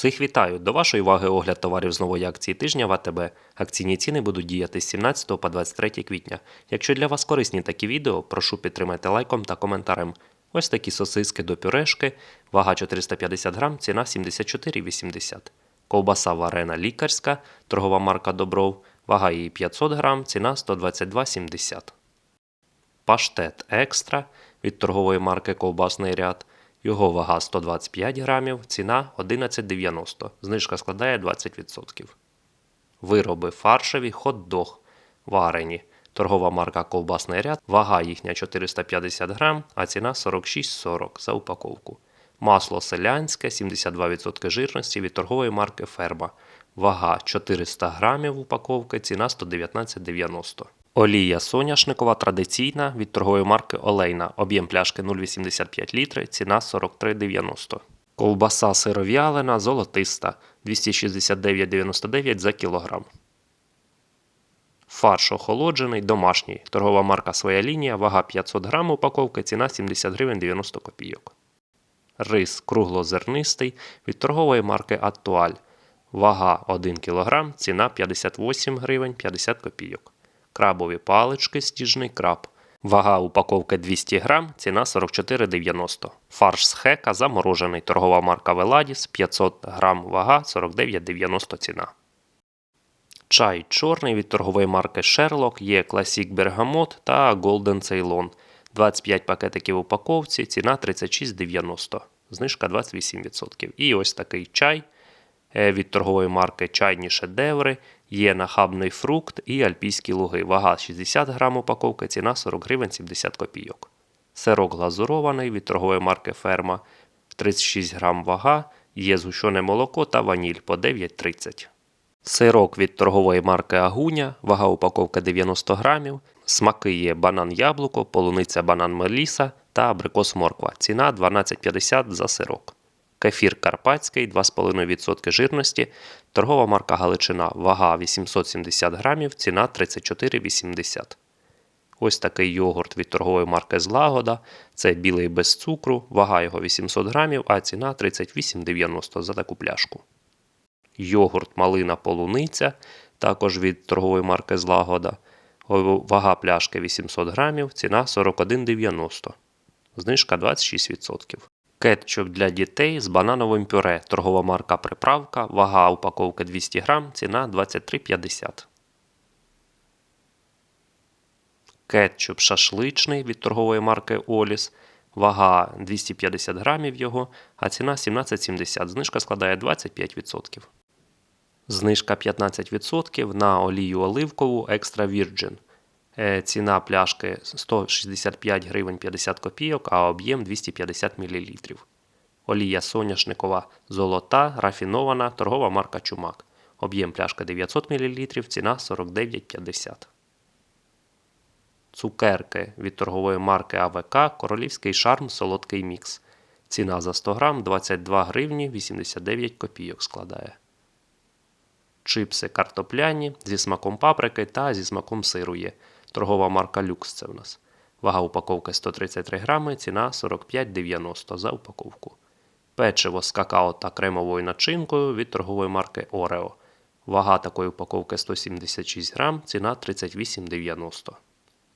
Всіх вітаю! До вашої уваги огляд товарів з нової акції тижня в АТБ. Акційні ціни будуть діяти з 17 по 23 квітня. Якщо для вас корисні такі відео, прошу підтримайте лайком та коментарем. Ось такі сосиски до пюрешки, вага 450 грам, ціна 74,80. Ковбаса варена лікарська, торгова марка Добров, вага її 500 грам, ціна 122,70. Паштет екстра від торгової марки Ковбасний ряд. Його вага 125 грамів, ціна 11,90. Знижка складає 20%. Вироби фаршеві хот-дог варені. Торгова марка Ковбасний ряд. Вага їхня 450 грам, а ціна 46,40 за упаковку. Масло селянське 72% жирності від торгової марки Ферма. Вага 400 грамів упаковки, ціна 119,90. Олія соняшникова традиційна від торгової марки Олейна. Об'єм пляшки 0,85 літри, ціна 43,90. Ковбаса сиров'ялина золотиста 269,99 за кілограм. Фарш охолоджений, домашній. Торгова марка Своя лінія, вага 500 грам упаковки, ціна 70 гривень 90 копійок. Рис круглозернистий від торгової марки Актуаль. Вага 1 кг, ціна 58 гривень 50 копійок. Крабові палички, стіжний краб. Вага упаковки 200 грам, ціна 44,90. Фарш з хека заморожений. Торгова марка Веладіс 500 грам, вага 49,90 ціна. Чай чорний від торгової марки Sherlock є Classic Bergamot та Golden Ceylon. 25 пакетиків в упаковці, ціна 36,90. Знижка 28%. І ось такий чай е, від торгової марки Чайні шедеври. Є нахабний фрукт і альпійські луги. Вага 60 грам упаковки, ціна 40 гривень 70 копійок. Сирок глазурований від торгової марки Ферма 36 грам вага. Є згущене молоко та ваніль по 9,30. Сирок від торгової марки Агуня, вага упаковка 90 грамів. Смаки є банан яблуко, полуниця банан меліса та абрикос морква. Ціна 12,50 за сирок. Кефір карпатський 2,5% жирності. Торгова марка Галичина. Вага 870 грамів, ціна 34,80. Ось такий йогурт від торгової марки Злагода. Це білий без цукру, вага його 800 грамів, а ціна 38,90 за таку пляшку. Йогурт малина полуниця, також від торгової марки Злагода. Вага пляшки 800 грамів, ціна 41,90. Знижка 26%. Кетчуп для дітей з банановим пюре. Торгова марка Приправка. Вага упаковки 200 грам, ціна 23,50. Кетчуп шашличний від торгової марки Оліс. Вага 250 грамів його, а ціна 17,70. Знижка складає 25%. Знижка 15% на олію оливкову Extra Virgin. Е, Ціна пляшки 165 гривень 50 копійок, а об'єм 250 мл. Олія соняшникова золота, рафінована, торгова марка Чумак. Об'єм пляшки 900 мл, ціна 49,50. Цукерки від торгової марки АВК Королівський шарм солодкий мікс. Ціна за 100 грам 22 гривні 89 копійок складає. Чипси картопляні зі смаком паприки та зі смаком сиру є. Торгова марка Люкс це в нас. Вага упаковки 133 грами, ціна 45,90 за упаковку. Печиво з какао та кремовою начинкою від торгової марки Орео. Вага такої упаковки 176 грам, ціна 38,90.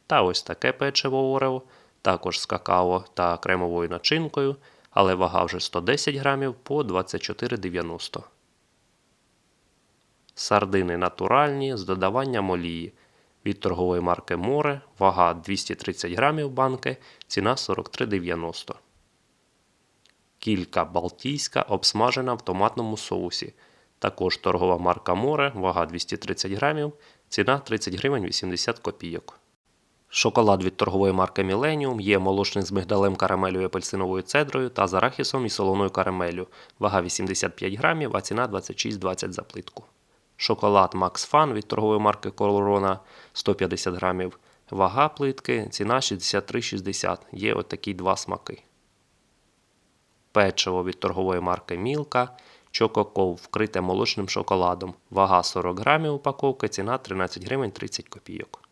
Та ось таке печиво Орео, також з какао та кремовою начинкою, але вага вже 110 грамів по 24,90. Сардини натуральні з додаванням олії. Від торгової марки Море, вага 230 грамів банки, ціна 43,90. Кілька балтійська обсмажена в томатному соусі. Також торгова марка Море, вага 230 грамів, ціна 30 гривень 80 копійок. Шоколад від торгової марки Millennium є молочний з мигдалем карамелю і апельсиновою цедрою та з арахісом і солоною карамелю. Вага 85 грамів, а ціна 26,20 за плитку. Шоколад Max Fun від торгової марки Corona 150 грамів. Вага плитки, ціна 63,60. Є отакі два смаки. Печиво від торгової марки Мілка. Чококов вкрите молочним шоколадом. Вага 40 грамів упаковки, ціна 13 гривень 30 копійок.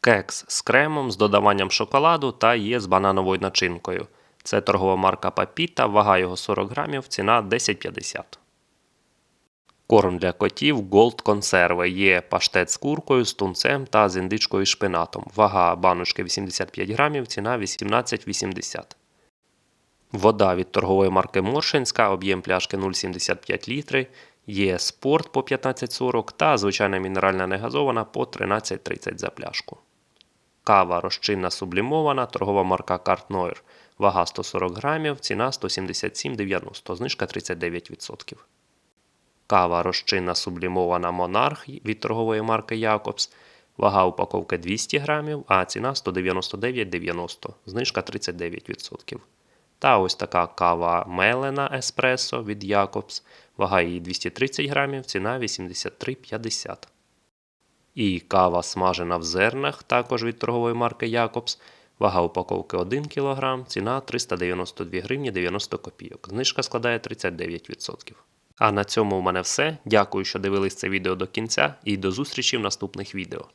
Кекс з кремом з додаванням шоколаду та є з банановою начинкою. Це торгова марка Папіта, вага його 40 грамів, ціна 10,50. Корм для котів Gold консерви. Є паштет з куркою, з тунцем та з індичкою і шпинатом. Вага баночки 85 грамів, ціна 18,80. Вода від торгової марки Моршинська, об'єм пляшки 0,75 літри. Є спорт по 15,40 та звичайна мінеральна негазована по 13,30 за пляшку. Кава розчинна сублімована, торгова марка Картнойр. Вага 140 грамів, ціна 177,90, знижка 39%. Кава розчинна сублімована Монарх від торгової марки Якобс. Вага упаковки 200 грамів, а ціна 199,90, знижка 39%. Та ось така кава Мелена Еспресо від Якобс. Вага її 230 грамів, ціна 83,50. І кава смажена в зернах, також від торгової марки Якобс. Вага упаковки 1 кг, ціна 392 гривні 90 копійок. Знижка складає 39%. А на цьому у мене все. Дякую, що дивились це відео до кінця, і до зустрічі в наступних відео.